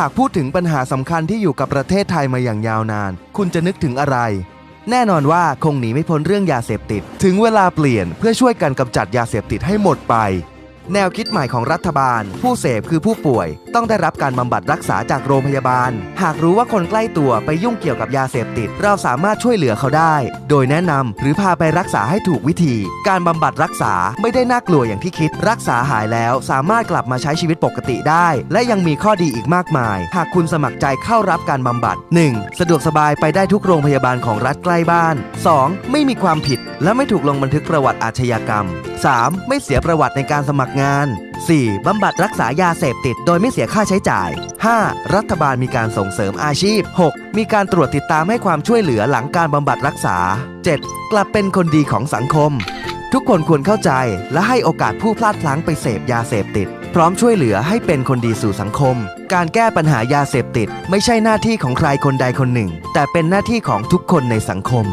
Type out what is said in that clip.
หากพูดถึงปัญหาสำคัญที่อยู่กับประเทศไทยมาอย่างยาวนาน คุณจะนึกถึงอะไร แน่นอนว่าคงหนีไม่พ้นเรื่องยาเสพติด ถึงเวลาเปลี่ยนเพื่อช่วยกันกำจัดยาเสพติดให้หมดไป แนวคิดใหม่ของรัฐบาล ผู้เสพคือผู้ป่วย ต้องได้รับการบำบัดรักษาจากโรงพยาบาล หากรู้ว่าคนใกล้ตัวไปยุ่งเกี่ยวกับยาเสพติด เราสามารถช่วยเหลือเขาได้ โดยแนะนำหรือพาไปรักษาให้ถูกวิธี การบำบัดรักษาไม่ได้น่ากลัวอย่างที่คิด รักษาหายแล้วสามารถกลับมาใช้ชีวิตปกติได้ และยังมีข้อดีอีกมากมาย หากคุณสมัครใจเข้ารับการบำบัด 1. สะดวกสบายไปได้ทุกโรงพยาบาลของรัฐใกล้บ้าน 2. ไม่มีความผิด และไม่ถูกลงบันทึกประวัติอาชญากรรม 3. ไม่เสียประวัติในการสมัครงาน 4. บำบัดรักษายาเสพติด โดยไม่เสียค่าใช้จ่าย 5. รัฐบาลมีการส่งเสริมอาชีพ 6. มีการตรวจติดตามให้ความช่วยเหลือหลังการบำบัดรักษา 7. กลับเป็นคนดีของสังคม ทุกคนควรเข้าใจและให้โอกาสผู้พลาดพลั้งไปเสพยาเสพติด พร้อมช่วยเหลือให้เป็นคนดีสู่สังคม การแก้ปัญหายาเสพติด ไม่ใช่หน้าที่ของใครคนใดคนหนึ่ง แต่เป็นหน้าที่ของทุกคนในสังคม